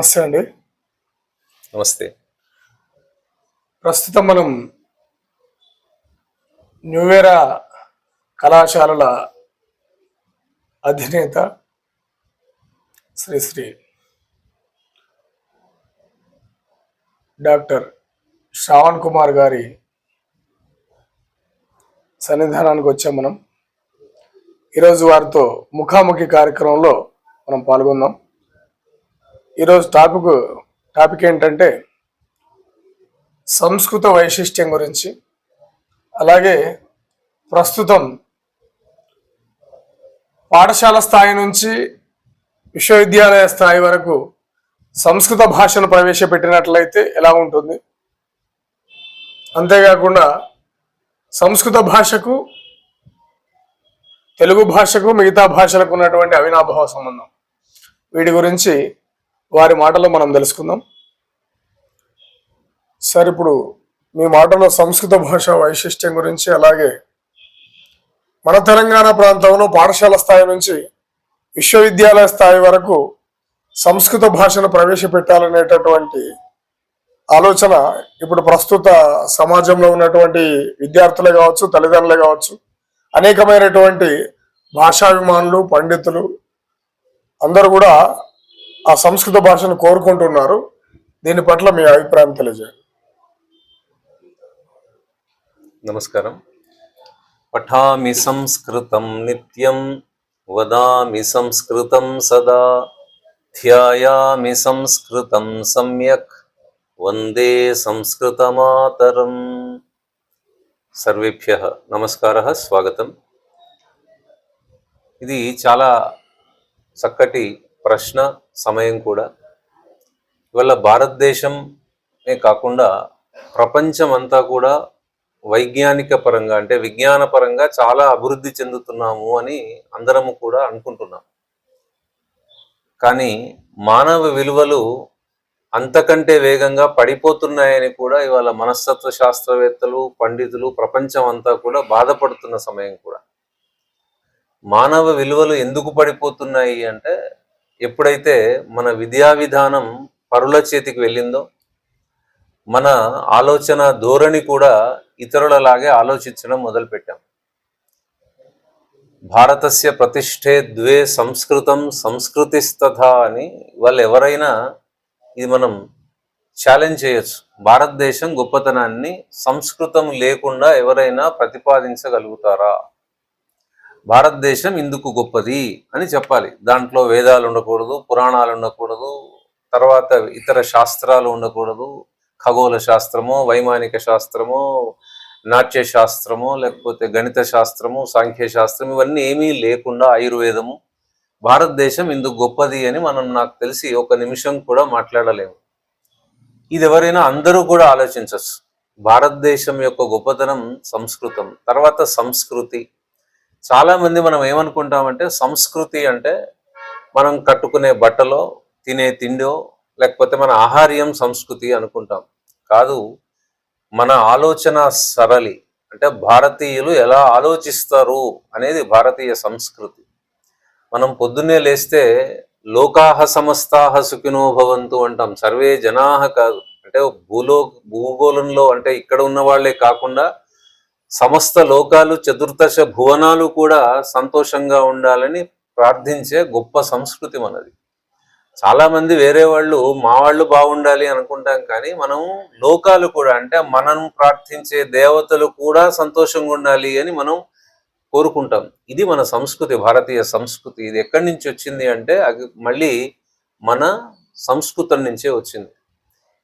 నమస్తే అండి. నమస్తే. ప్రస్తుతం మనం న్యూవేరా కళాశాలల అధినేత శ్రీ శ్రీ డాక్టర్ శ్రావణ్ కుమార్ గారి సన్నిధానానికి వచ్చాం మనం. ఈరోజు వారితో ముఖాముఖి కార్యక్రమంలో మనం పాల్గొందాం. ఈరోజు టాపిక్ టాపిక్ ఏంటంటే సంస్కృత వైశిష్ట్యం గురించి అలాగే ప్రస్తుతం పాఠశాల స్థాయి నుంచి విశ్వవిద్యాలయ స్థాయి వరకు సంస్కృత భాషను ప్రవేశపెట్టినట్లయితే ఎలా ఉంటుంది? అంతేకాకుండా సంస్కృత భాషకు తెలుగు భాషకు మిగతా భాషలకు ఉన్నటువంటి అవినాభావ సంబంధం. వీటి గురించి వారి మాటలో మనం తెలుసుకుందాం. సార్ ఇప్పుడు మీ మాటలో సంస్కృత భాష వైశిష్ట్యం గురించి అలాగే మన తెలంగాణ ప్రాంతంలో పాఠశాల స్థాయి నుంచి విశ్వవిద్యాలయ స్థాయి వరకు సంస్కృత భాషను ప్రవేశపెట్టాలనేటటువంటి ఆలోచన ఇప్పుడు ప్రస్తుత సమాజంలో ఉన్నటువంటి విద్యార్థులే కావచ్చు తల్లిదండ్రులే కావచ్చు అనేకమైనటువంటి భాషాభిమానులు పండితులు అందరూ కూడా ఆ సంస్కృత భాషను కోరుకుంటున్నారు. దీని పట్ల మీ అభిప్రాయం తెలియజేయండి. నమస్కారం. పఠామి సంస్కృతం నిత్యం వదామి సంస్కృతం సదా ధ్యాయామి సంస్కృతం సమ్యక్ వందే సంస్కృతమాతరం. సర్వేభ్య నమస్కార స్వాగతం. ఇది చాలా చక్కటి ప్రశ్న సమయం కూడా. ఇవాళ భారతదేశమే కాకుండా ప్రపంచం అంతా కూడా వైజ్ఞానిక పరంగా అంటే విజ్ఞాన పరంగా చాలా అభివృద్ధి చెందుతున్నాము అని అందరము కూడా అనుకుంటున్నాం. కానీ మానవ విలువలు అంతకంటే వేగంగా పడిపోతున్నాయని కూడా ఇవాళ మనస్తత్వ శాస్త్రవేత్తలు పండితులు ప్రపంచం అంతా కూడా బాధపడుతున్న సమయం కూడా. మానవ విలువలు ఎందుకు పడిపోతున్నాయి అంటే ఎప్పుడైతే మన విద్యా విధానం పరుల చేతికి వెళ్ళిందో మన ఆలోచన ధోరణి కూడా ఇతరులలాగే ఆలోచించడం మొదలుపెట్టాం. భారతస్య ప్రతిష్టే ద్వే సంస్కృతం సంస్కృతిస్తథ అని వాళ్ళు ఎవరైనా ఇది మనం ఛాలెంజ్ చేయొచ్చు. భారతదేశం గొప్పతనాన్ని సంస్కృతం లేకుండా ఎవరైనా ప్రతిపాదించగలుగుతారా? భారతదేశం ఇందుకు గొప్పది అని చెప్పాలి. దాంట్లో వేదాలు ఉండకూడదు పురాణాలు ఉండకూడదు తర్వాత ఇతర శాస్త్రాలు ఉండకూడదు. ఖగోళ శాస్త్రము వైమానిక శాస్త్రము నాట్య శాస్త్రము లేకపోతే గణిత శాస్త్రము సాంఖ్య శాస్త్రం ఇవన్నీ ఏమీ లేకుండా ఆయుర్వేదము భారతదేశం ఇందుకు గొప్పది అని మనం నాకు తెలిసి ఒక నిమిషం కూడా మాట్లాడలేము. ఇది ఎవరైనా అందరూ కూడా ఆలోచించవచ్చు భారతదేశం యొక్క గొప్పతనం సంస్కృతం తర్వాత సంస్కృతి చాలామంది మనం ఏమనుకుంటామంటే సంస్కృతి అంటే మనం కట్టుకునే బట్టలో తినే తిండో లేకపోతే మన ఆహార్యం సంస్కృతి అనుకుంటాం. కాదు మన ఆలోచన సరళి అంటే భారతీయులు ఎలా ఆలోచిస్తారు అనేది భారతీయ సంస్కృతి. మనం పొద్దున్నే లేస్తే లోకాహ సమస్తాహ సుఖినో భవంతు అంటాం. సర్వే జనాహ కాదు. అంటే భూలో భూగోళంలో అంటే ఇక్కడ ఉన్న వాళ్ళే కాకుండా సమస్త లోకాలు చతుర్దశ భువనాలు కూడా సంతోషంగా ఉండాలని ప్రార్థించే గొప్ప సంస్కృతి మనది. చాలా మంది వేరే వాళ్ళు మా వాళ్ళు బాగుండాలి అనుకుంటాం కానీ మనం లోకాలు కూడా అంటే మనం ప్రార్థించే దేవతలు కూడా సంతోషంగా ఉండాలి అని మనం కోరుకుంటాం. ఇది మన సంస్కృతి భారతీయ సంస్కృతి. ఇది ఎక్కడి నుంచి వచ్చింది అంటే అది మళ్ళీ మన సంస్కృతం నుంచే వచ్చింది.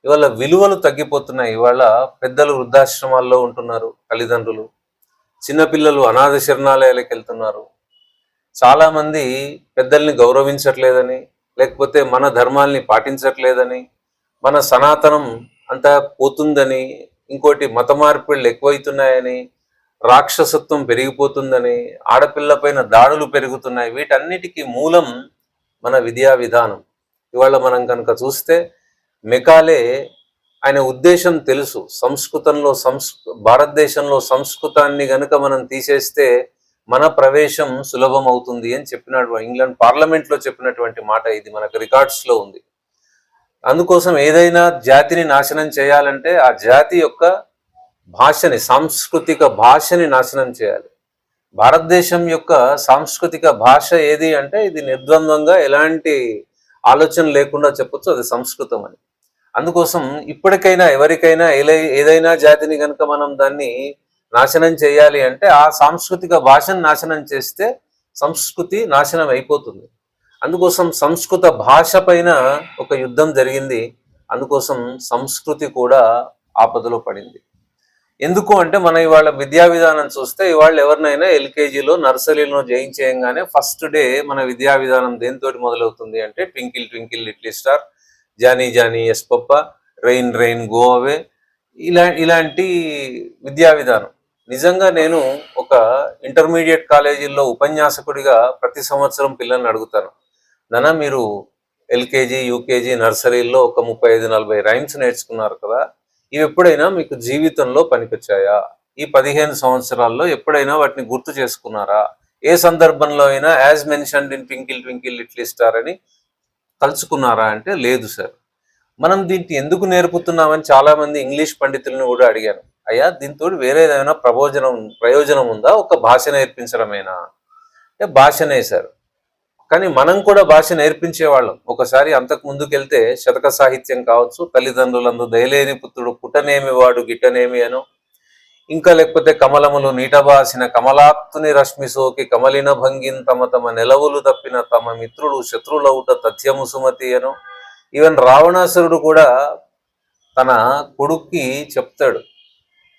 ఇవాళ విలువలు తగ్గిపోతున్నాయి. ఇవాళ పెద్దలు వృద్ధాశ్రమాల్లో ఉంటున్నారు తల్లిదండ్రులు. చిన్నపిల్లలు అనాథ శరణాలయాలకు వెళ్తున్నారు. చాలా మంది పెద్దల్ని గౌరవించట్లేదని లేకపోతే మన ధర్మాల్ని పాటించట్లేదని మన సనాతనం అంతా పోతుందని ఇంకోటి మత మార్పిళ్ళు ఎక్కువైతున్నాయని రాక్షసత్వం పెరిగిపోతుందని ఆడపిల్ల పైన దాడులు పెరుగుతున్నాయి. వీటన్నిటికీ మూలం మన విద్యా విధానం. ఇవాళ మనం కనుక చూస్తే మెకాలే ఆయన ఉద్దేశం తెలుసు. సంస్కృతంలో సంస్ భారతదేశంలో సంస్కృతాన్ని గనుక మనం తీసేస్తే మన ప్రవేశం సులభం అవుతుంది అని చెప్పినాడు ఇంగ్లాండ్ పార్లమెంట్లో చెప్పినటువంటి మాట ఇది మనకు రికార్డ్స్లో ఉంది. అందుకోసం ఏదైనా జాతిని నాశనం చేయాలంటే ఆ జాతి యొక్క భాషని సాంస్కృతిక భాషని నాశనం చేయాలి. భారతదేశం యొక్క సాంస్కృతిక భాష ఏది అంటే ఇది నిర్ద్వంద్వంగా ఎలాంటి ఆలోచన లేకుండా చెప్పొచ్చు అది సంస్కృతం అని. అందుకోసం ఇప్పటికైనా ఎవరికైనా ఏదైనా జాతిని కనుక మనం దాన్ని నాశనం చేయాలి అంటే ఆ సాంస్కృతిక భాషను నాశనం చేస్తే సంస్కృతి నాశనం అయిపోతుంది. అందుకోసం సంస్కృత భాష పైన ఒక యుద్ధం జరిగింది. అందుకోసం సంస్కృతి కూడా ఆపదలో పడింది. ఎందుకు అంటే మన ఇవాళ విద్యా విధానం చూస్తే ఇవాళ ఎవరినైనా ఎల్కేజీలో నర్సరీలో జయించేయంగానే ఫస్ట్ డే మన విద్యా విధానం దేనితోటి మొదలవుతుంది అంటే twinkle twinkle little star Johnny Johnny yes papa rain rain go away ఇలా ఇలాంటి విద్యా విధానం. నిజంగా నేను ఒక ఇంటర్మీడియట్ కాలేజీల్లో ఉపన్యాసకుడిగా ప్రతి సంవత్సరం పిల్లల్ని అడుగుతాను. నాన్న మీరు ఎల్కేజీ యూకేజీ నర్సరీల్లో ఒక ముప్పై ఐదు నలభై రైమ్స్ నేర్చుకున్నారు కదా ఇవి ఎప్పుడైనా మీకు జీవితంలో పనికొచ్చాయా? ఈ పదిహేను సంవత్సరాల్లో ఎప్పుడైనా వాటిని గుర్తు చేసుకున్నారా? ఏ సందర్భంలో అయినా as mentioned in twinkle twinkle little star అని కలుసుకున్నారా అంటే లేదు సార్. మనం దీన్ని ఎందుకు నేర్పుతున్నామని చాలా మంది ఇంగ్లీష్ పండితులను కూడా అడిగాను. అయ్యా దీంతో వేరే ఏదైనా ప్రయోజనం ప్రయోజనం ఉందా? ఒక భాష నేర్పించడమేనా? అంటే భాషనే సార్. కానీ మనం కూడా భాష నేర్పించేవాళ్ళం. ఒకసారి అంతకు ముందుకెళ్తే శతక సాహిత్యం కావచ్చు తల్లిదండ్రులందు దయలేని పుత్రుడు పుట్టనేమి వాడు గిట్టనేమి అనో ఇంకా లేకపోతే కమలములు నీటబాసిన కమలాప్తుని రశ్మి సోకి కమలిన భంగిన్ తమ తమ నెలవులు తప్పిన తమ మిత్రులు శత్రులవుట తథ్యము సుమతి అను ఈవెన్ రావణాసురుడు కూడా తన కొడుక్కి చెప్తాడు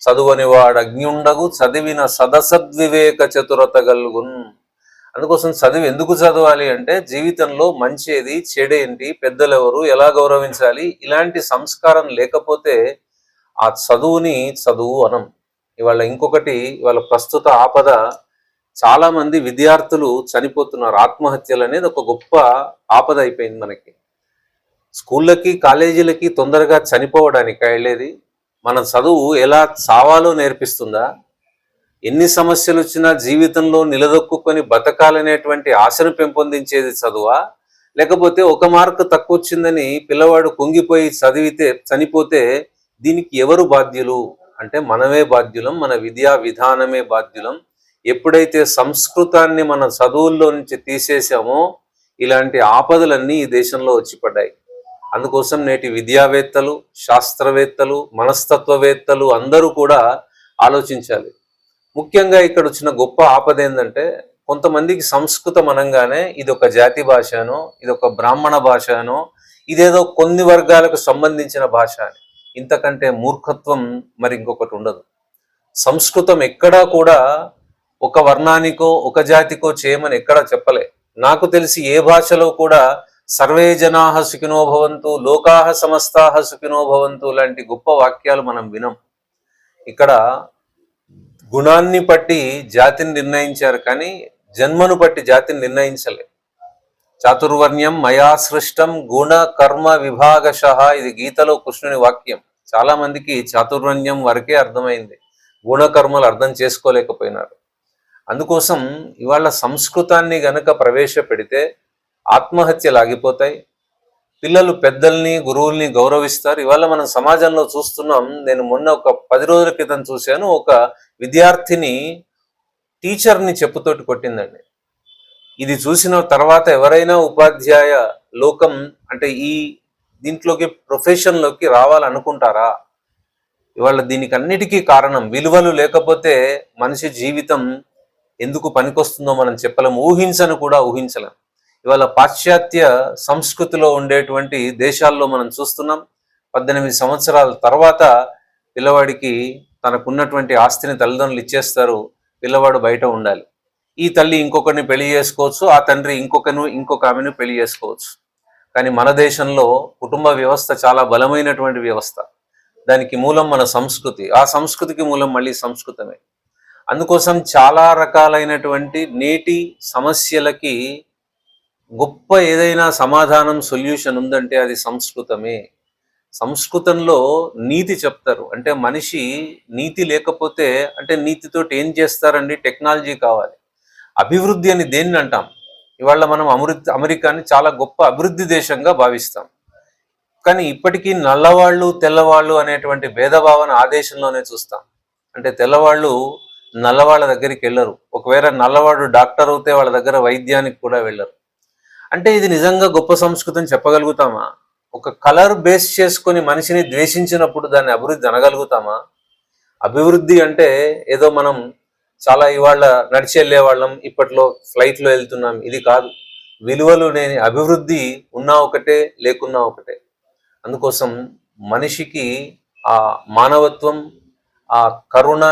చదువని వాడు అగ్నియుండగు చదివిన సదసద్వివేక చతురత గల్గున్. అందుకోసం చదివి ఎందుకు చదవాలి అంటే జీవితంలో మంచేది చెడేంటి పెద్దలెవరు ఎలా గౌరవించాలి ఇలాంటి సంస్కారం లేకపోతే ఆ చదువుని చదువు అనం. ఇవాళ ఇంకొకటి ఇవాళ ప్రస్తుత ఆపద చాలామంది విద్యార్థులు చనిపోతున్నారు. ఆత్మహత్యలు అనేది ఒక గొప్ప ఆపద అయిపోయింది మనకి. స్కూళ్ళకి కాలేజీలకి తొందరగా చనిపోవడానికి వెళ్ళేది మన చదువు ఎలా చావాలో నేర్పిస్తుందా? ఎన్ని సమస్యలు వచ్చినా జీవితంలో నిలదొక్కుని బతకాలనేటువంటి ఆశను పెంపొందించేది చదువా? లేకపోతే ఒక మార్కు తక్కువ వచ్చిందని పిల్లవాడు కుంగిపోయి చదివితే చనిపోతే దీనికి ఎవరు బాధ్యులు? అంటే మనమే బాధ్యులం మన విద్యా విధానమే బాధ్యులం. ఎప్పుడైతే సంస్కృతాన్ని మన చదువుల్లో నుంచి తీసేసామో ఇలాంటి ఆపదలన్నీ ఈ దేశంలో వచ్చి పడ్డాయి. అందుకోసం నేటి విద్యావేత్తలు శాస్త్రవేత్తలు మనస్తత్వవేత్తలు అందరూ కూడా ఆలోచించాలి. ముఖ్యంగా ఇక్కడ వచ్చిన గొప్ప ఆపద ఏంటంటే కొంతమందికి సంస్కృతం అనగానే ఇది ఒక జాతి భాషనో ఇది ఒక బ్రాహ్మణ భాషనో ఇదేదో కొన్ని వర్గాలకు సంబంధించిన భాష అని. ఇంతకంటే మూర్ఖత్వం మరి ఇంకొకటి ఉండదు. సంస్కృతం ఎక్కడా కూడా ఒక వర్ణానికో ఒక జాతికో చేయమని ఎక్కడా చెప్పలే. నాకు తెలిసి ఏ భాషలో కూడా సర్వే జనాహ సుఖినో భవంతు లోకాహ సమస్తాహ సుఖినో భవంతు లాంటి గొప్ప వాక్యాలు మనం వినం. ఇక్కడ గుణాన్ని బట్టి జాతిని నిర్ణయించారు కానీ జన్మను బట్టి జాతిని నిర్ణయించలే. చాతుర్వర్ణ్యం మయా సృష్టం గుణ కర్మ విభాగశ ఇది గీతలో కృష్ణుని వాక్యం. చాలా మందికి చాతుర్వర్ణ్యం వరకే అర్థమైంది. గుణకర్మలు అర్థం చేసుకోలేకపోయినారు. అందుకోసం ఇవాళ సంస్కృతాన్ని గనక ప్రవేశపెడితే ఆత్మహత్యలు ఆగిపోతాయి. పిల్లలు పెద్దల్ని గురువుల్ని గౌరవిస్తారు. ఇవాళ మనం సమాజంలో చూస్తున్నాం. నేను మొన్న ఒక పది రోజుల క్రితం చూశాను. ఒక విద్యార్థిని టీచర్ని చెప్పుతోటి కొట్టిందండి. ఇది చూసిన తర్వాత ఎవరైనా ఉపాధ్యాయ లోకం అంటే ఈ దీంట్లోకి ప్రొఫెషన్లోకి రావాలనుకుంటారా? ఇవాళ దీనికి అన్నిటికీ కారణం విలువలు లేకపోతే మనిషి జీవితం ఎందుకు పనికొస్తుందో మనం చెప్పలేం. ఊహించను కూడా ఊహించలేం. ఇవాళ పాశ్చాత్య సంస్కృతిలో ఉండేటువంటి దేశాల్లో మనం చూస్తున్నాం. పద్దెనిమిది సంవత్సరాల తర్వాత పిల్లవాడికి తనకున్నటువంటి ఆస్తిని తల్లిదండ్రులు ఇచ్చేస్తారు. పిల్లవాడు బయట ఉండాలి. ఈ తల్లి ఇంకొకరిని పెళ్ళి చేసుకోవచ్చు ఆ తండ్రి ఇంకొకను ఇంకొక ఆమెను పెళ్ళి చేసుకోవచ్చు. కానీ మన దేశంలో కుటుంబ వ్యవస్థ చాలా బలమైనటువంటి వ్యవస్థ. దానికి మూలం మన సంస్కృతి. ఆ సంస్కృతికి మూలం మళ్ళీ సంస్కృతమే. అందుకోసం చాలా రకాలైనటువంటి నేటి సమస్యలకి గొప్ప ఏదైనా సమాధానం సొల్యూషన్ ఉందంటే అది సంస్కృతమే. సంస్కృతంలో నీతి చెప్తారు. అంటే మనిషి నీతి లేకపోతే అంటే నీతితోటి ఏం చేస్తారండి? టెక్నాలజీ కావాలి. అభివృద్ధి అని దేన్ని అంటాం? ఇవాళ మనం అమృత్ అమెరికాని చాలా గొప్ప అభివృద్ధి దేశంగా భావిస్తాం. కానీ ఇప్పటికీ నల్లవాళ్ళు తెల్లవాళ్ళు అనేటువంటి భేదభావన ఆదేశంలోనే చూస్తాం. అంటే తెల్లవాళ్ళు నల్లవాళ్ళ దగ్గరికి వెళ్ళరు. ఒకవేళ నల్లవాడు డాక్టర్ అవుతే వాళ్ళ దగ్గర వైద్యానికి కూడా వెళ్ళరు. అంటే ఇది నిజంగా గొప్ప సంస్కృతి అని చెప్పగలుగుతామా? ఒక కలర్ బేస్ చేసుకొని మనిషిని ద్వేషించినప్పుడు దాన్ని అభివృద్ధి అనగలుగుతామా? అభివృద్ధి అంటే ఏదో మనం చాలా ఇవాళ నడిచి వెళ్ళే వాళ్ళం ఇప్పట్లో ఫ్లైట్లో వెళ్తున్నాం. ఇది కాదు. విలువలు లేని అభివృద్ధి ఉన్నా ఒకటే లేకున్నా ఒకటే. అందుకోసం మనిషికి ఆ మానవత్వం ఆ కరుణ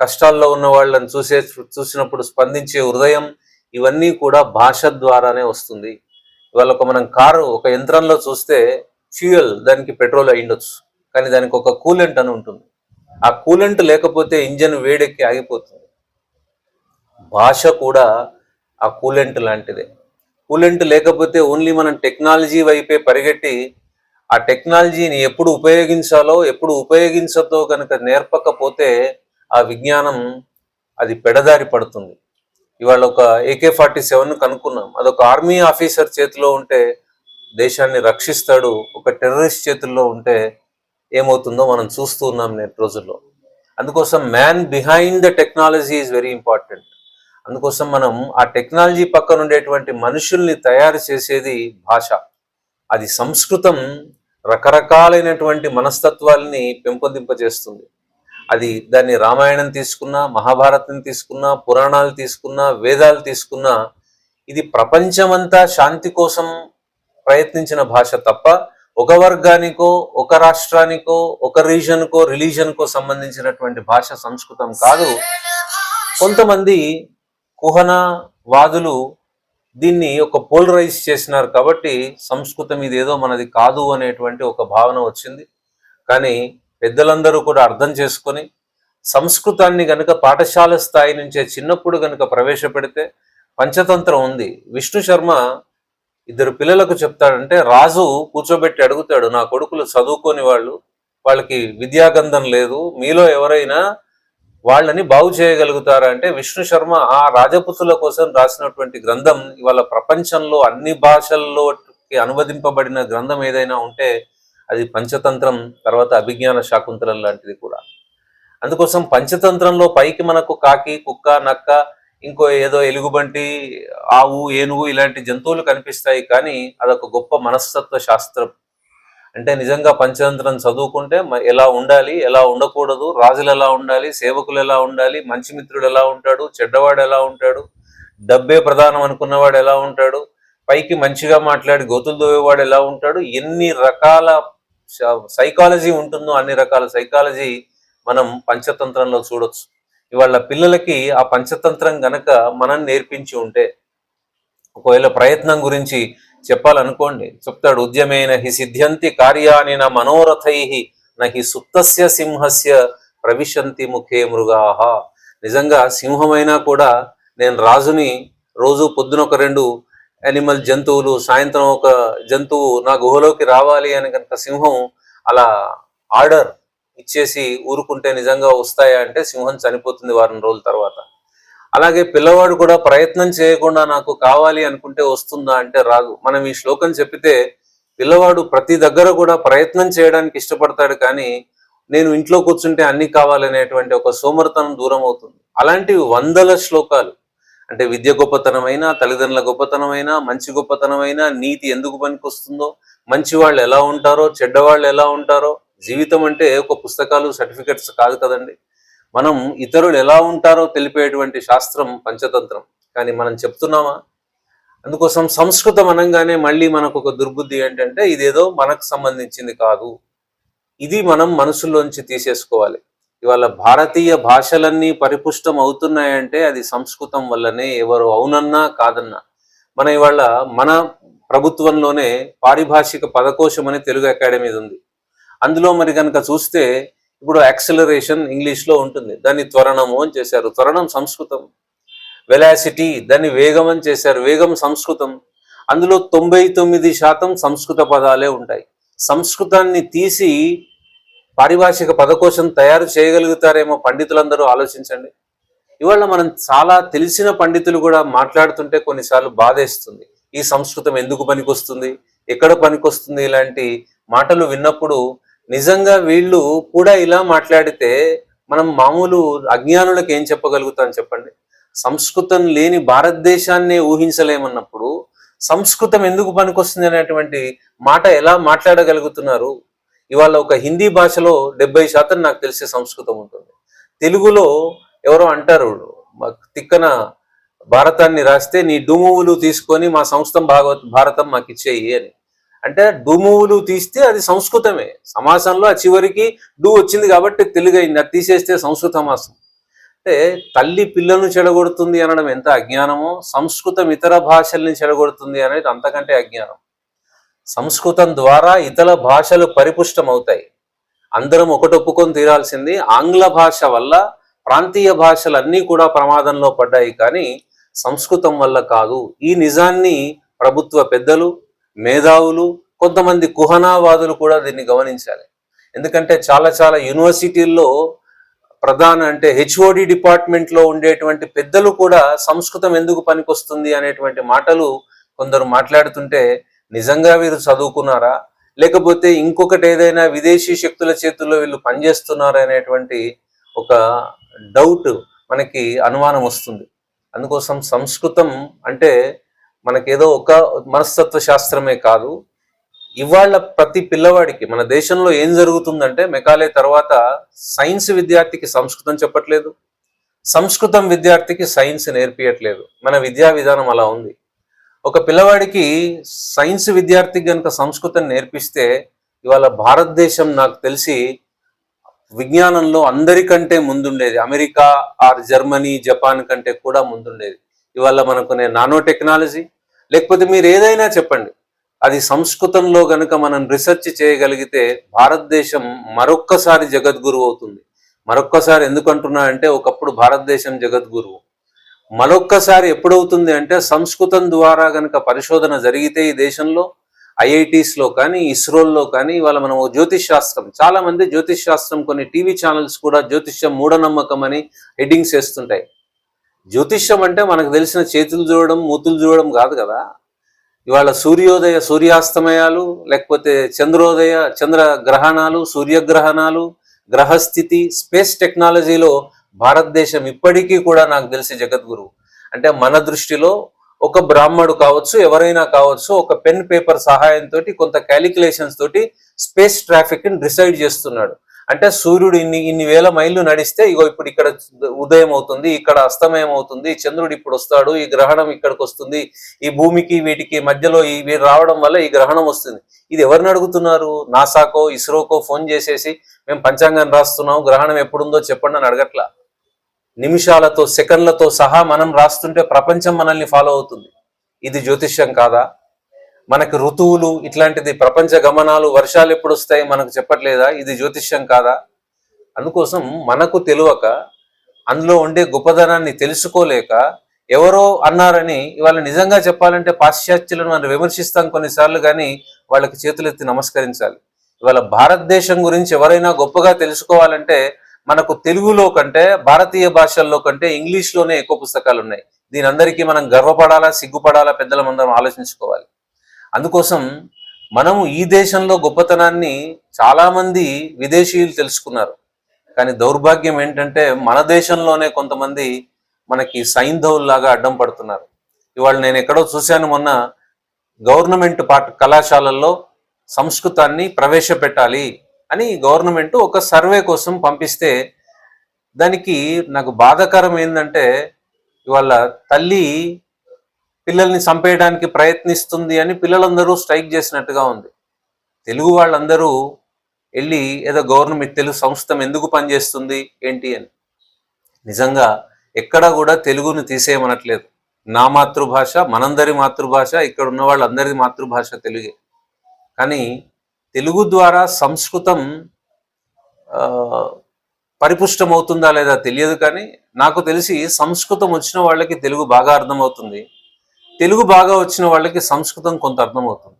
కష్టాల్లో ఉన్న వాళ్ళని చూసే చూసినప్పుడు స్పందించే హృదయం ఇవన్నీ కూడా భాష ద్వారానే వస్తుంది. ఇవాళ ఒక మనం కారు ఒక యంత్రంలో చూస్తే ఫ్యూయల్ దానికి పెట్రోల్ అయ్యుండొచ్చు. కానీ దానికి ఒక కూలెంట్ అని ఉంటుంది. ఆ కూలెంట్ లేకపోతే ఇంజన్ వేడెక్కి ఆగిపోతుంది. భాష కూడా ఆ కూలెంట్ లాంటిదే. కూలెంట్ లేకపోతే ఓన్లీ మనం టెక్నాలజీ వైపే పరిగెట్టి ఆ టెక్నాలజీని ఎప్పుడు ఉపయోగించాలో ఎప్పుడు ఉపయోగించద్దో కనుక నేర్పకపోతే ఆ విజ్ఞానం అది పెడదారి పడుతుంది. ఇవాళ ఒక ఏకే ఫార్టీ సెవెన్ కనుక్కున్నాం. అదొక ఆర్మీ ఆఫీసర్ చేతిలో ఉంటే దేశాన్ని రక్షిస్తాడు ఒక టెర్రరిస్ట్ చేతుల్లో ఉంటే ఏమవుతుందో మనం చూస్తూ ఉన్నాం నేటి రోజుల్లో. అందుకోసం man behind the technology is very important అందుకోసం మనం ఆ టెక్నాలజీ పక్కన ఉండేటువంటి మనుషుల్ని తయారు చేసేది భాష. అది సంస్కృతం రకరకాలైనటువంటి మనస్తత్వాల్ని పెంపొందింపజేస్తుంది. అది దాన్ని రామాయణం తీసుకున్నా మహాభారతం తీసుకున్నా పురాణాలు తీసుకున్నా వేదాలు తీసుకున్నా ఇది ప్రపంచమంతా శాంతి కోసం ప్రయత్నించిన భాష తప్ప ఒక వర్గానికో ఒక రాష్ట్రానికో ఒక రీజన్కో రిలీజన్కో సంబంధించినటువంటి భాష సంస్కృతం కాదు. కొంతమంది కుహన వాదులు దీన్ని ఒక పోలరైజ్ చేసినారు కాబట్టి సంస్కృతం ఇదేదో మనది కాదు అనేటువంటి ఒక భావన వచ్చింది. కానీ పెద్దలందరూ కూడా అర్థం చేసుకొని సంస్కృతాన్ని గనుక పాఠశాల స్థాయి నుంచే చిన్నప్పుడు గనుక ప్రవేశపెడితే పంచతంత్రం ఉంది. విష్ణు శర్మ ఇద్దరు పిల్లలకు చెప్తాడంటే రాజు కూర్చోబెట్టి అడుగుతాడు నా కొడుకులు చదువుకోని వాళ్ళు వాళ్ళకి విద్యాగంధం లేదు మీలో ఎవరైనా వాళ్ళని బాగు చేయగలుగుతారా? అంటే విష్ణు శర్మ ఆ రాజపుతుల కోసం రాసినటువంటి గ్రంథం ఇవాళ ప్రపంచంలో అన్ని భాషల్లోకి అనువదింపబడిన గ్రంథం ఏదైనా ఉంటే అది పంచతంత్రం తర్వాత అభిజ్ఞాన శాకుంతలం లాంటిది కూడా. అందుకోసం పంచతంత్రంలో పైకి మనకు కాకి కుక్క నక్క ఇంకో ఏదో ఎలుగుబంటి ఆవు ఏనుగు ఇలాంటి జంతువులు కనిపిస్తాయి కానీ అదొక గొప్ప మనస్తత్వ శాస్త్రం. అంటే నిజంగా పంచతంత్రం చదువుకుంటే ఎలా ఉండాలి ఎలా ఉండకూడదు రాజులు ఎలా ఉండాలి సేవకులు ఎలా ఉండాలి మంచి మిత్రుడు ఎలా ఉంటాడు చెడ్డవాడు ఎలా ఉంటాడు డబ్బే ప్రధానం అనుకున్నవాడు ఎలా ఉంటాడు పైకి మంచిగా మాట్లాడి గోతులు దోవేవాడు ఎలా ఉంటాడు ఎన్ని రకాల సైకాలజీ ఉంటుందో అన్ని రకాల సైకాలజీ మనం పంచతంత్రంలో చూడొచ్చు. ఇవాళ పిల్లలకి ఆ పంచతంత్రం గనక మనం నేర్పించి ఉంటే ఒకవేళ ప్రయత్నం గురించి చెప్పాలనుకోండి చెప్తాడు ఉద్యమేన హి సిద్ధ్యంతి కార్యాని నా మనోరథై నహి సుప్తస్య సింహస్య ప్రవిశంతి ముఖే మృగాహ నిజంగా సింహమైనా కూడా నేను రాజుని రోజు పొద్దున ఒక రెండు యానిమల్ జంతువులు సాయంత్రం ఒక జంతువు నా గుహలోకి రావాలి అని కనుక సింహం అలా ఆర్డర్ ఇచ్చేసి ఊరుకుంటే నిజంగా వస్తాయా అంటే సింహం చనిపోతుంది వారం రోజుల తర్వాత. అలాగే పిల్లవాడు కూడా ప్రయత్నం చేయకుండా నాకు కావాలి అనుకుంటే వస్తుందా అంటే రాదు. మనం ఈ శ్లోకం చెప్పితే పిల్లవాడు ప్రతి దగ్గర కూడా ప్రయత్నం చేయడానికి ఇష్టపడతాడు కానీ నేను ఇంట్లో కూర్చుంటే అన్ని కావాలనేటువంటి ఒక సోమరతనం దూరం అవుతుంది. అలాంటివి వందల శ్లోకాలు. అంటే విద్య గొప్పతనమైన తల్లిదండ్రుల గొప్పతనమైన మంచి గొప్పతనమైన నీతి ఎందుకు పనికొస్తుందో మంచి వాళ్ళు ఎలా ఉంటారో చెడ్డవాళ్ళు ఎలా ఉంటారో జీవితం అంటే ఒక పుస్తకాలు సర్టిఫికెట్స్ కాదు కదండి. మనం ఇతరులు ఎలా ఉంటారో తెలిపేటువంటి శాస్త్రం పంచతంత్రం. కానీ మనం చెప్తున్నామా? అందుకోసం సంస్కృతం అనగానే మళ్ళీ మనకు ఒక దుర్బుద్ధి ఏంటంటే ఇదేదో మనకు సంబంధించింది కాదు. ఇది మనం మనసులోంచి తీసేసుకోవాలి. ఇవాళ భారతీయ భాషలన్నీ పరిపుష్టం అవుతున్నాయంటే అది సంస్కృతం వల్లనే ఎవరు అవునన్నా కాదన్నా. మన ఇవాళ మన ప్రభుత్వంలోనే పారిభాషిక పదకోశం అని తెలుగు అకాడమీ ఉంది. అందులో మరి కనుక చూస్తే ఇప్పుడు యాక్సిలరేషన్ ఇంగ్లీష్లో ఉంటుంది. దాన్ని త్వరణము అని చేశారు. త్వరణం సంస్కృతం. వెలాసిటీ దాన్ని వేగం అని చేశారు. వేగం సంస్కృతం. అందులో తొంభై తొమ్మిది శాతం సంస్కృత పదాలే ఉంటాయి. సంస్కృతాన్ని తీసి పారిభాషిక పదకోశం తయారు చేయగలుగుతారేమో పండితులందరూ ఆలోచించండి. ఇవాళ మనం చాలా తెలిసిన పండితులు కూడా మాట్లాడుతుంటే కొన్నిసార్లు బాధేస్తుంది. ఈ సంస్కృతం ఎందుకు పనికొస్తుంది? ఎక్కడ పనికొస్తుంది? ఇలాంటి మాటలు విన్నప్పుడు నిజంగా వీళ్ళు కూడా ఇలా మాట్లాడితే మనం మామూలు అజ్ఞానులకు ఏం చెప్పగలుగుతాం చెప్పండి? సంస్కృతం లేని భారతదేశాన్ని ఊహించలేమన్నప్పుడు సంస్కృతం ఎందుకు పనికొస్తుంది అనేటువంటి మాట ఎలా మాట్లాడగలుగుతున్నారు? ఇవాళ ఒక హిందీ భాషలో డెబ్బై శాతం నాకు తెలిసే సంస్కృతం ఉంటుంది. తెలుగులో ఎవరో అంటారు మాకు తిక్కన భారతాన్ని రాస్తే నీ డుమువులు తీసుకొని మా సంస్కృతం భాగవత్ భారతం మాకు ఇచ్చేయి అని. అంటే డూమువులు తీస్తే అది సంస్కృతమే. సమాసంలో ఆ చివరికి డూ వచ్చింది కాబట్టి తెలుగు అయింది అది తీసేస్తే సంస్కృతమాసం అంటే తల్లి పిల్లలను చెడగొడుతుంది అనడం ఎంత అజ్ఞానమో సంస్కృతం ఇతర భాషల్ని చెడగొడుతుంది అనేది అంతకంటే అజ్ఞానం. సంస్కృతం ద్వారా ఇతర భాషలు పరిపుష్టమవుతాయి. అందరం ఒకటొప్పుకొని తీరాల్సింది ఆంగ్ల భాష వల్ల ప్రాంతీయ భాషలన్నీ కూడా ప్రమాదంలో పడ్డాయి కానీ సంస్కృతం వల్ల కాదు. ఈ నిజాన్ని ప్రభుత్వ పెద్దలు మేధావులు కొంతమంది కుహనావాదులు కూడా దీన్ని గమనించాలి. ఎందుకంటే చాలా చాలా యూనివర్సిటీల్లో ప్రధాన అంటే హెచ్ఓడి డిపార్ట్మెంట్లో ఉండేటువంటి పెద్దలు కూడా సంస్కృతం ఎందుకు పనికొస్తుంది అనేటువంటి మాటలు కొందరు మాట్లాడుతుంటే నిజంగా వీరు చదువుకున్నారా? లేకపోతే ఇంకొకటి ఏదైనా విదేశీ శక్తుల చేతుల్లో వీళ్ళు పనిచేస్తున్నారా అనేటువంటి ఒక డౌట్ మనకి అనుమానం వస్తుంది. అందుకోసం సంస్కృతం అంటే మనకేదో ఒక మనస్తత్వ శాస్త్రమే కాదు. ఇవాళ ప్రతి పిల్లవాడికి మన దేశంలో ఏం జరుగుతుందంటే మెకాలే తర్వాత సైన్స్ విద్యార్థికి సంస్కృతం చెప్పట్లేదు. సంస్కృతం విద్యార్థికి సైన్స్ నేర్పియట్లేదు. మన విద్యా విధానం అలా ఉంది. ఒక పిల్లవాడికి సైన్స్ విద్యార్థికి కనుక సంస్కృతం నేర్పిస్తే ఇవాళ భారతదేశం నాకు తెలిసి విజ్ఞానంలో అందరికంటే ముందుండేది. అమెరికా ఆర్ జర్మనీ జపాన్ కంటే కూడా ముందుండేది. ఇవాళ మనకు నానో టెక్నాలజీ లేకపోతే మీరు ఏదైనా చెప్పండి. అది సంస్కృతంలో గనుక మనం రీసెర్చ్ చేయగలిగితే భారతదేశం మరొక్కసారి జగద్గురు అవుతుంది. మరొక్కసారి ఎందుకంటున్నా అంటే ఒకప్పుడు భారతదేశం జగద్గురువు. మరొక్కసారి ఎప్పుడవుతుంది అంటే సంస్కృతం ద్వారా గనుక పరిశోధన జరిగితే ఈ దేశంలో ఐఐటీస్లో కానీ ఇస్రోల్లో కానీ ఇవాళ మనం జ్యోతిష్ శాస్త్రం చాలా మంది జ్యోతిష్ శాస్త్రం కొన్ని టీవీ ఛానల్స్ కూడా జ్యోతిష్యం మూఢనమ్మకం అని హెడ్డింగ్స్ వేస్తుంటాయి జ్యోతిష్యం అంటే మనకు తెలిసిన చేతులు చూడడం మూతులు చూడడం కాదు కదా. ఇవాళ సూర్యోదయ సూర్యాస్తమయాలు లేకపోతే చంద్రోదయ చంద్ర గ్రహణాలు సూర్యగ్రహణాలు గ్రహస్థితి స్పేస్ టెక్నాలజీలో భారతదేశం ఇప్పటికీ కూడా నాకు తెలిసి జగద్గురు. అంటే మన దృష్టిలో ఒక బ్రాహ్మడు కావచ్చు ఎవరైనా కావచ్చు ఒక పెన్ పేపర్ సహాయంతో కొంత క్యాలిక్యులేషన్స్ తోటి స్పేస్ ట్రాఫిక్ని డిసైడ్ చేస్తున్నాడు. అంటే సూర్యుడు ఇన్ని ఇన్ని వేల మైళ్ళు నడిస్తే ఇగో ఇప్పుడు ఇక్కడ ఉదయం అవుతుంది ఇక్కడ అస్తమయం అవుతుంది చంద్రుడు ఇప్పుడు వస్తాడు ఈ గ్రహణం ఇక్కడికి వస్తుంది ఈ భూమికి వీటికి మధ్యలో ఈ వీరు రావడం వల్ల ఈ గ్రహణం వస్తుంది. ఇది ఎవరిని అడుగుతున్నారు? నాసాకో ఇస్రోకో ఫోన్ చేసేసి మేము పంచాంగం రాస్తున్నాం గ్రహణం ఎప్పుడుందో చెప్పండి అని అడగట్లా. నిమిషాలతో సెకండ్లతో సహా మనం రాస్తుంటే ప్రపంచం మనల్ని ఫాలో అవుతుంది. ఇది జ్యోతిష్యం కాదా? మనకు ఋతువులు ఇట్లాంటిది ప్రపంచ గమనాలు వర్షాలు ఎప్పుడు వస్తాయి మనకు చెప్పట్లేదా? ఇది జ్యోతిష్యం కాదా? అందుకోసం మనకు తెలియక అందులో ఉండే గొప్పదనాన్ని తెలుసుకోలేక ఎవరో అన్నారని ఇవాళ నిజంగా చెప్పాలంటే పాశ్చాత్యులను మనం విమర్శిస్తాం కొన్నిసార్లు కానీ వాళ్ళకి చేతులెత్తి నమస్కరించాలి. ఇవాళ భారతదేశం గురించి ఎవరైనా గొప్పగా తెలుసుకోవాలంటే మనకు తెలుగులో కంటే భారతీయ భాషల్లో కంటే ఇంగ్లీష్లోనే ఎక్కువ పుస్తకాలు ఉన్నాయి దీని అందరికీ మనం గర్వపడాలా సిగ్గుపడాలా పెద్దల మందరం ఆలోచించుకోవాలి. అందుకోసం మనము ఈ దేశంలో గొప్పతనాన్ని చాలామంది విదేశీయులు తెలుసుకున్నారు. కానీ దౌర్భాగ్యం ఏంటంటే మన దేశంలోనే కొంతమంది మనకి సైంధవుల్లాగా అడ్డం పడుతున్నారు. ఇవాళ నేను ఎక్కడో చూశాను మొన్న గవర్నమెంట్ పాఠ కళాశాలల్లో సంస్కృతాన్ని ప్రవేశపెట్టాలి అని గవర్నమెంట్ ఒక సర్వే కోసం పంపిస్తే దానికి నాకు బాధాకరం ఏంటంటే ఇవాళ తల్లి పిల్లల్ని చంపేయడానికి ప్రయత్నిస్తుంది అని పిల్లలందరూ స్ట్రైక్ చేసినట్టుగా ఉంది. తెలుగు వాళ్ళందరూ వెళ్ళి ఏదో గవర్నమెంట్ తెలుగు సంస్థ ఎందుకు పనిచేస్తుంది ఏంటి అని. నిజంగా ఎక్కడా కూడా తెలుగును తీసేయమనట్లేదు. నా మాతృభాష మనందరి మాతృభాష ఇక్కడ ఉన్న వాళ్ళందరి మాతృభాష తెలుగే. కానీ తెలుగు ద్వారా సంస్కృతం పరిపుష్టమవుతుందా లేదా తెలియదు కానీ నాకు తెలిసి సంస్కృతం వచ్చిన వాళ్ళకి తెలుగు బాగా అర్థమవుతుంది. తెలుగు బాగా వచ్చిన వాళ్ళకి సంస్కృతం కొంత అర్థమవుతుంది.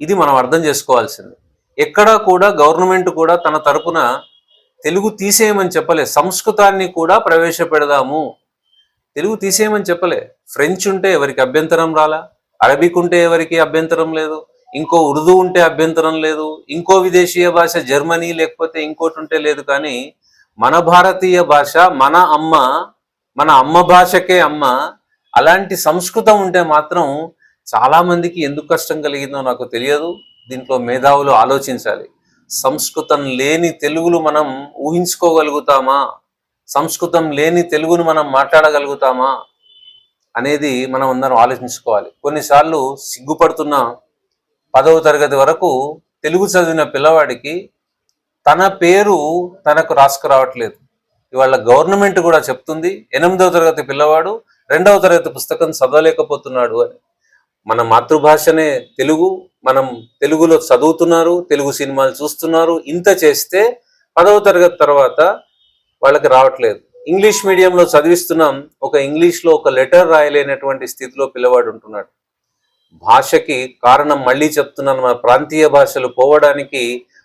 ఇది మనం అర్థం చేసుకోవాల్సింది. ఎక్కడా కూడా గవర్నమెంట్ కూడా తన తరపున తెలుగు తీసేయమని చెప్పలే. సంస్కృతాన్ని కూడా ప్రవేశపెడదాము. తెలుగు తీసేయమని చెప్పలే. ఫ్రెంచ్ ఉంటే ఎవరికి అభ్యంతరం రాలా? అరబిక్ ఉంటే ఎవరికి అభ్యంతరం లేదు? ఇంకో ఉర్దూ ఉంటే అభ్యంతరం లేదు? ఇంకో విదేశీయ భాష జర్మనీ లేకపోతే ఇంకోటి ఉంటే లేదు కానీ మన భారతీయ భాష మన అమ్మ మన అమ్మ భాషకే అమ్మ అలాంటి సంస్కృతం ఉంటే మాత్రం చాలా మందికి ఎందుకు కష్టం కలిగిందో నాకు తెలియదు. దీంట్లో మేధావులు ఆలోచించాలి. సంస్కృతం లేని తెలుగులు మనం ఊహించుకోగలుగుతామా? సంస్కృతం లేని తెలుగును మనం మాట్లాడగలుగుతామా? అనేది మనం అందరం ఆలోచించుకోవాలి. కొన్నిసార్లు సిగ్గుపడుతున్న పదవ తరగతి వరకు తెలుగు చదివిన పిల్లవాడికి తన పేరు తనకు రాసుకురావట్లేదు. ఇవాళ గవర్నమెంట్ కూడా చెప్తుంది ఎనిమిదవ తరగతి పిల్లవాడు రెండవ తరగతి పుస్తకం చదవలేకపోతున్నాడు అని. మన మాతృభాషనే తెలుగు మనం తెలుగులో చదువుతున్నారు తెలుగు సినిమాలు చూస్తున్నారు ఇంత చేస్తే పదవ తరగతి తర్వాత వాళ్ళకి రావట్లేదు. ఇంగ్లీష్ మీడియంలో చదివిస్తున్నాం ఒక ఇంగ్లీష్లో ఒక లెటర్ రాయలేనటువంటి స్థితిలో పిల్లవాడు ఉంటున్నాడు. భాషకి కారణం మళ్ళీ చెప్తున్నాను మన ప్రాంతీయ భాషలు పోవడానికి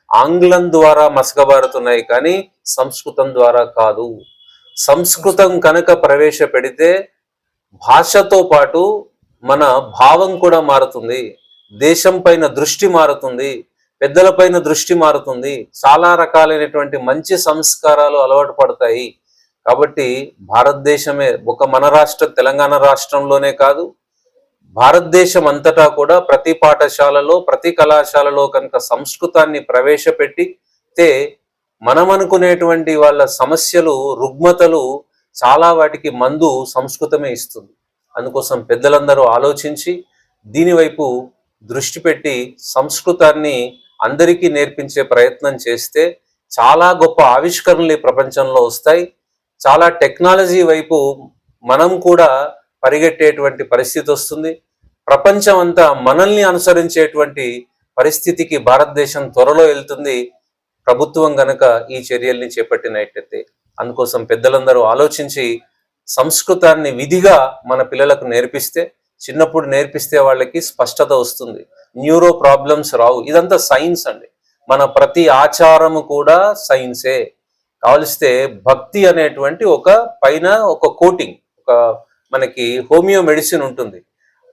ఆంగ్లం ద్వారా మసకబారుతున్నాయి కానీ సంస్కృతం ద్వారా కాదు. సంస్కృతం కనుక ప్రవేశపెడితే భాషతో పాటు మన భావం కూడా మారుతుంది. దేశం పైన దృష్టి మారుతుంది. పెద్దల పైన దృష్టి మారుతుంది. చాలా రకాలైనటువంటి మంచి సంస్కారాలు అలవాటు పడతాయి. కాబట్టి భారతదేశమే ఒక మన రాష్ట్ర తెలంగాణ రాష్ట్రంలోనే కాదు. భారతదేశం అంతటా కూడా ప్రతి పాఠశాలలో ప్రతి కళాశాలలో కనుక సంస్కృతాన్ని ప్రవేశపెట్టితే మనం అనుకునేటువంటి వాళ్ళ సమస్యలు రుగ్మతలు చాలా వాటికి మందు సంస్కృతమే ఇస్తుంది. అందుకోసం పెద్దలందరూ ఆలోచించి దీనివైపు దృష్టి పెట్టి సంస్కృతాన్ని అందరికీ నేర్పించే ప్రయత్నం చేస్తే చాలా గొప్ప ఆవిష్కరణలు ఈ ప్రపంచంలో వస్తాయి. చాలా టెక్నాలజీ వైపు మనం కూడా పరిగెట్టేటువంటి పరిస్థితి వస్తుంది. ప్రపంచం అంతా మనల్ని అనుసరించేటువంటి పరిస్థితికి భారతదేశం త్వరలో వెళ్తుంది. ప్రభుత్వం గనక ఈ చర్యల్ని చేపట్టినట్టయితే అందుకోసం పెద్దలందరూ ఆలోచించి సంస్కృతాన్ని విధిగా మన పిల్లలకు నేర్పిస్తే చిన్నప్పుడు నేర్పిస్తే వాళ్ళకి స్పష్టత వస్తుంది. న్యూరో ప్రాబ్లమ్స్ రావు. ఇదంతా సైన్స్ అండి. మన ప్రతి ఆచారము కూడా సైన్సే. కావలిస్తే భక్తి అనేటువంటి ఒక పైన ఒక కోటింగ్ ఒక మనకి హోమియో మెడిసిన్ ఉంటుంది.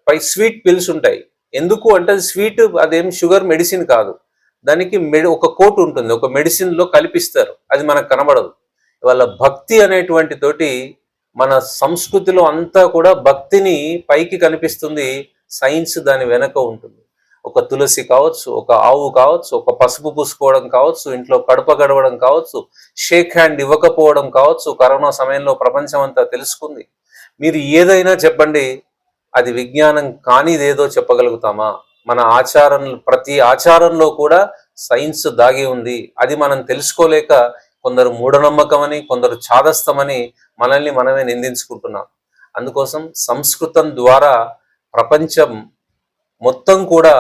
పై స్వీట్ పిల్స్ ఉంటాయి. ఎందుకు అంటే స్వీట్ అదేం షుగర్ మెడిసిన్ కాదు. దానికి మెడి ఒక కోట్ ఉంటుంది. ఒక మెడిసిన్లో కల్పిస్తారు. అది మనకు కనబడదు. ఇవాళ భక్తి అనేటువంటి తోటి మన సంస్కృతిలో అంతా కూడా భక్తిని పైకి కనిపిస్తుంది సైన్స్ దాని వెనక ఉంటుంది. ఒక తులసి కావచ్చు ఒక ఆవు కావచ్చు ఒక పసుపు పూసుకోవడం కావచ్చు ఇంట్లో కడప గడవడం కావచ్చు షేక్ హ్యాండ్ ఇవ్వకపోవడం కావచ్చు కరోనా సమయంలో ప్రపంచం అంతా తెలుసుకుంది. మీరు ఏదైనా చెప్పండి అది విజ్ఞానం కానిదేదో చెప్పగలుగుతామా? మన ఆచారం ప్రతి ఆచారంలో కూడా సైన్స్ దాగి ఉంది. అది మనం తెలుసుకోలేక కొందరు మూఢనమ్మకమని కొందరు చాదస్తమని మనల్ని మనమే నిందించుకుంటున్నాం. అందుకోసం సంస్కృతం ద్వారా ప్రపంచం మొత్తం కూడా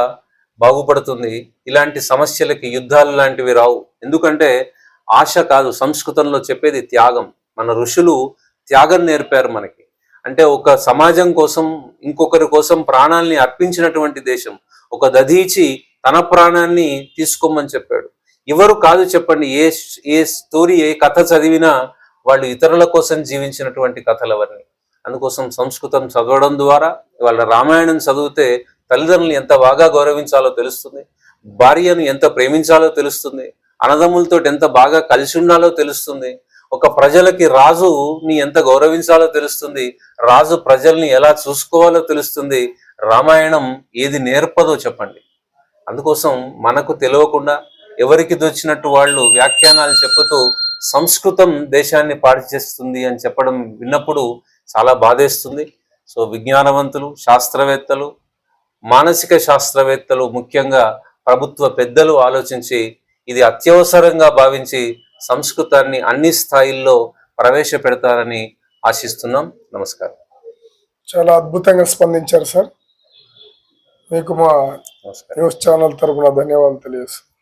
బాగుపడుతుంది. ఇలాంటి సమస్యలకి యుద్ధాలు లాంటివి రావు. ఎందుకంటే ఆశ కాదు సంస్కృతంలో చెప్పేది త్యాగం. మన ఋషులు త్యాగం నేర్పారు మనకి. అంటే ఒక సమాజం కోసం ఇంకొకరి కోసం ప్రాణాల్ని అర్పించినటువంటి దేశం. ఒక దధీచి తన ప్రాణాన్ని తీసుకోమని చెప్పాడు. ఎవరు కాదు చెప్పండి ఏ ఏ స్టోరీ ఏ కథ చదివినా వాళ్ళు ఇతరుల కోసం జీవించినటువంటి కథలు అవన్నీ అందుకోసం సంస్కృతం చదవడం ద్వారా వాళ్ళ రామాయణం చదివితే తల్లిదండ్రులను ఎంత బాగా గౌరవించాలో తెలుస్తుంది భార్యను ఎంత ప్రేమించాలో తెలుస్తుంది అన్నదమ్ములతో ఎంత బాగా కలిసి ఉండాలో తెలుస్తుంది ఒక ప్రజలకి రాజుని ఎంత గౌరవించాలో తెలుస్తుంది రాజు ప్రజల్ని ఎలా చూసుకోవాలో తెలుస్తుంది రామాయణం ఏది నేర్పదో చెప్పండి. అందుకోసం మనకు తెలియకుండా ఎవరికి దొచ్చినట్టు వాళ్ళు వ్యాఖ్యానాలు చెప్పుతూ సంస్కృతం దేశాన్ని పాడు చేస్తుంది అని చెప్పడం విన్నప్పుడు చాలా బాధేస్తుంది. సో విజ్ఞానవంతులు శాస్త్రవేత్తలు మానసిక శాస్త్రవేత్తలు ముఖ్యంగా ప్రభుత్వ పెద్దలు ఆలోచించి ఇది అత్యవసరంగా భావించి సంస్కృతాన్ని అన్ని స్థాయిల్లో ప్రవేశపెడతారని ఆశిస్తున్నాం. నమస్కారం. చాలా అద్భుతంగా స్పందించారు సార్. మీకు మా న్యూస్ ఛానల్ తరపున ధన్యవాదాలు తెలియజేస్తాను